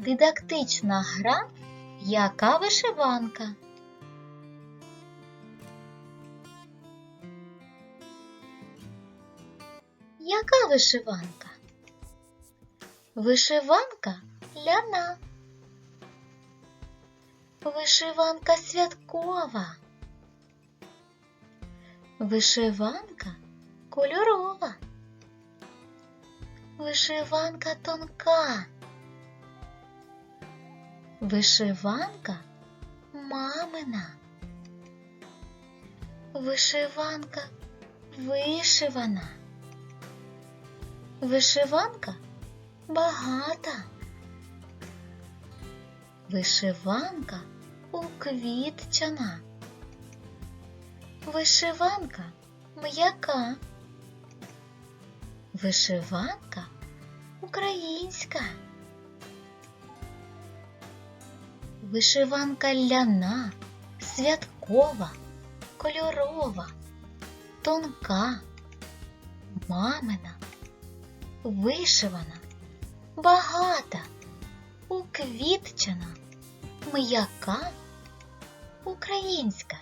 Дидактична гра Яка вишиванка? Яка вишиванка? Вишиванка ляна. Вишиванка святкова. Вишиванка кольорова. Вишиванка тонка. Вишиванка мамина. Вишиванка вишивана. Вишиванка багата. Вишиванка уквітчана. Вишиванка м'яка. Вишиванка українська. Вишиванка ляна, святкова, кольорова, тонка, мамина, вишивана, багата, уквітчена, м'яка, українська.